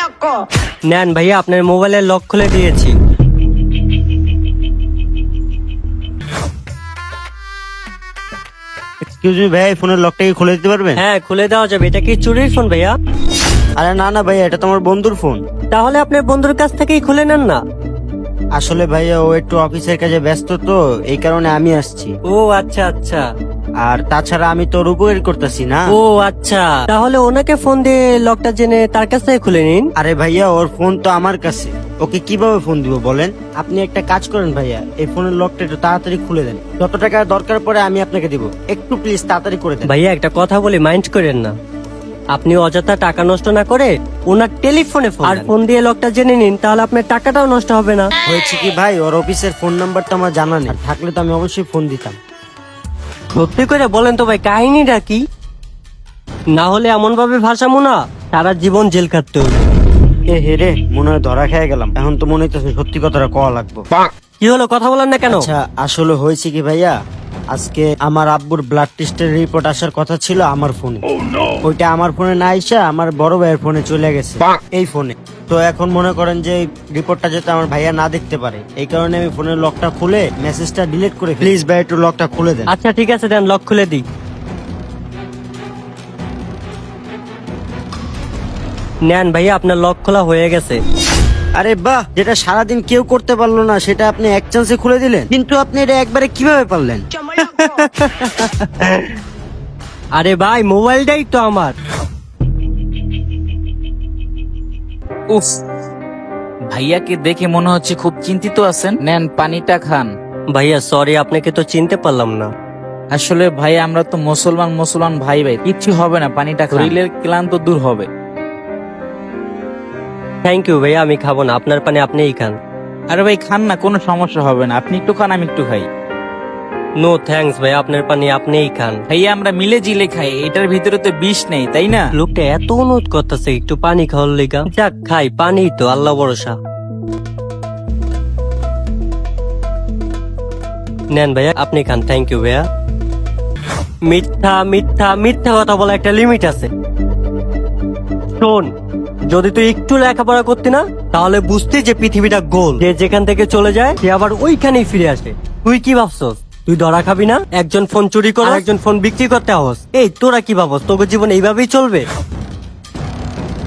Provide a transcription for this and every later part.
loco. নেন ভাইয়া আপনার মোবাইলের লক খুলে দিয়েছি। এক্সকিউজ মি ভাই ফোনের লকটা কি খুলে দিতে পারবেন? হ্যাঁ খুলে দেওয়া যাবে। এটা কি চুরির ফোন ভাইয়া? আরে না না ভাইয়া এটা তোমার বন্ধুর ফোন। তাহলে আপনার বন্ধুর কাছ থেকেই খুলে নেন না। আসলে ভাইয়া ও একটু অফিসের কাজে ব্যস্ত তো এই কারণে আমি আসছি। ও আচ্ছা আচ্ছা। আর তাছাড়া আমি তোর উপকার করতেছি না। ও আচ্ছা। তাহলে ওনাকে ফোন দিয়ে লকটা জেনে তার কাছ থেকে খুলে নিন। আরে ভাইয়া ওর ফোন তো আমার কাছে। ওকে কীভাবে ফোন দিব বলেন? আপনি একটা কাজ করেন ভাইয়া এই ফোনের লকটা একটু তাড়াতাড়ি খুলে দেন। যত টাকা দরকার পড়ে আমি আপনাকে দিব। একটু প্লিজ তাড়াতাড়ি করে দেন। ভাইয়া একটা কথা বলি মাইন্ড করেন না। আপনি অযথা টাকা নষ্ট না করে ওনার টেলিফোনে ফোন আর ফোন দিয়ে লকটা জেনে নিন তাহলে আপনার টাকাটাও নষ্ট হবে না। হয়েছে কি ভাই? ওর অফিসের ফোন নাম্বার তো আমার জানা নেই। থাকলে তো আমি অবশ্যই ফোন দিতাম। সত্যি করে বলেন তো ভাই কাহিনীটা কি? না হলে এমন ভাবে ভাসামো না সারা জীবন জেল কাটতে হবে এ হে রে মনে হয় ধরা খেয়ে গেলাম। এখন তো মনে হইতেছে সত্যি কথাটা কওয়া লাগবো। কি হলো কথা বলেন না কেন? আচ্ছা আসলে হয়েছে কি ভাইয়া? আজকে আমার আব্বুর ব্লাড টেস্টের রিপোর্ট আসার কথা ছিল আমার ফোনে। ওইটা আমার ফোনে না আইসা আমার বড় ভাইয়ের ফোনে চলে গেছে। এই ফোনে। তো এখন মনে করেন যে রিপোর্টটা যাতে আমার ভাইয়া না দেখতে পারে। এই কারণে আমি ফোনের লকটা খুলে মেসেজটা ডিলিট করে প্লিজ ভাই একটু লকটা খুলে দেন। আচ্ছা ঠিক আছে দেন লক খুলে দিই। নেন ভাইয়া আপনার লক খোলা হয়ে গেছে। আরে বাহ যেটা সারাদিন কেউ করতে পারল না সেটা আপনি এক চান্সে খুলে দিলেন। কিন্তু আপনি এটা একবারে কীভাবে পারলেন? আরে ভাই মোবাইলটাই তো আমার। উফ ভাইয়াকে দেখে মনে হচ্ছে খুব চিন্তিত আছেন। নেন পানিটা খান। ভাইয়া সরি আপনাকে তো চিনতে পারলাম না। আসলে ভাই আমরা তো মুসলমান মুসলমান ভাই ভাই কিচ্ছু হবে না পানিটা খান। শরীরের ক্লান্ত দূর হবে। থ্যাংক ইউ ভাইয়া আমি খাব না। আপনার পানি আপনিই খান। আরে ভাই খান না কোনো সমস্যা হবে না। আপনি একটু খান আমি একটু খাই। নো থ্যাঙ্কস ভাই আপনার পানি আপনিই খান। ভাইয়া আমরা মিলে জিলে খাই। এটার ভিতরে তো বিষ নেই তাই না? লোকটা এত অনুরোধ করতেছে একটু পানি খাওয়ার লেগা। যাক খাই পানি তো আল্লাহ ভরসা। নেন ভাইয়া আপনি খান থ্যাংক ইউ ভাইয়া। মিথ্যা মিথ্যা মিথ্যা কথা বলা একটা লিমিট আছে। শোন যদি তুই একটু লেখাপড়া করতি না তাহলে বুঝতি যে পৃথিবীটা গোল। যে যেখান থেকে চলে যায় সে আবার ওইখানেই ফিরে আসে। তুই কি ভাবছস? তুই ধরা খাবি না? একজন ফোন চুরি কর একজন ফোন বিক্রি করতে আহস। এই তোরা কি ভাবস তোকে জীবন এইভাবেই চলবে?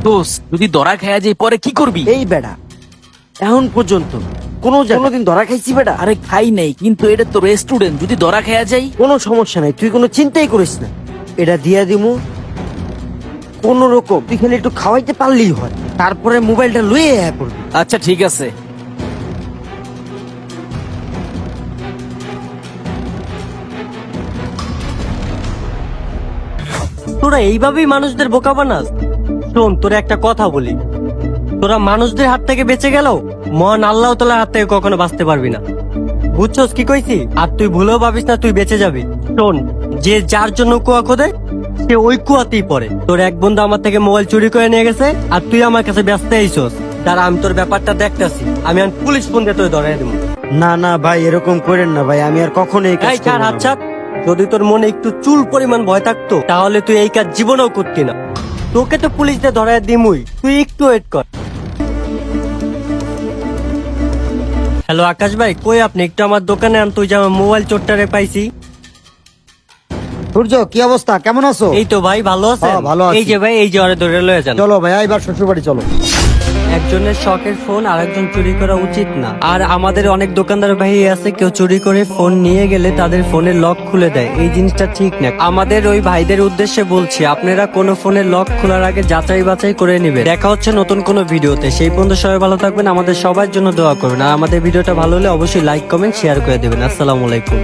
দোষ যদি দরা খায়া যায় পরে কি করবি? এই বেড়া এখন পর্যন্ত কোনো কোনোদিন ধরা খাইছি বেড়া? আরে খাই নাই কিন্তু এটা তো রেস্টুরেন্ট যদি দরা খায়া যাই কোনো সমস্যা নাই তুই কোনো চিন্তাই করিস না। এটা দিয়া দিমু। কোন রকম তুই খালি একটু খাওয়াইতে পারলেই হয়। তারপরে মোবাইলটা লুয়ে করবি আচ্ছা ঠিক আছে। তোরা এইভাবেই মানুষদের বোকা বানাস? শোন তোরা একটা কথা বলি। তোরা মানুষদের হাত থেকে বেঁচে গেল মহান আল্লাহ তালার হাত থেকে কখনো বাঁচতে পারবি না। বুঝছস কি কইছি? আর তুই ভুলেও ভাবিস না তুই বেঁচে যাবি। শোন যে যার জন্য কুয়া খোদে সে ওই কুয়াতেই পড়ে। তোর এক বন্ধু আমার থেকে মোবাইল চুরি করে নিয়ে গেছে আর তুই আমার কাছে ব্যস্ত আইসস। তারা আমি তোর ব্যাপারটা দেখতেছি। আমি আর পুলিশ ফোন দিয়ে তোর ধরে দেবো না না ভাই এরকম করেন না ভাই আমি আর কখনো এই কাজ ছাড় হাত। ছাড়। যদি তোর মনে একটু চুল পরিমাণ ভয় থাকতো তাহলে তুই এই কাজ জীবনেও করতি না। তোকে তো পুলিশ দিয়ে ধরায় দিমুই। তুই একটু ওয়েট কর। হ্যালো আকাশ ভাই কই আপনি? একটু আমার দোকানে আন তুই যে আমার মোবাইল চোরটারে পাইছি। সূর্য কি অবস্থা? কেমন আছো? এই তো ভাই ভালো হ্যাঁ, ভালো আছি। এই যে ভাই এই ওরে ধরে লয়ে যান। চলো ভাইয়া এবার শ্বশুর বাড়ি চলো। একজনের শখের ফোন আরেকজন চুরি করা উচিত না। আর আমাদের অনেক দোকানদার ভাই আছে কেউ চুরি করে ফোন নিয়ে গেলে তাদের ফোনের লক খুলে দেয়। এই জিনিসটা ঠিক না। আমাদের ওই ভাইদের উদ্দেশ্যে বলছি আপনারা কোনো ফোনের লক খোলার আগে যাচাই বাছাই করে নেবেন। দেখা হচ্ছে নতুন কোনো ভিডিওতে। সেই পর্যন্ত সবাই ভালো থাকবেন আমাদের সবার জন্য দোয়া করবেন। আর আমাদের ভিডিওটা ভালো হলে অবশ্যই লাইক কমেন্ট শেয়ার করে দেবেন। আসসালামু আলাইকুম।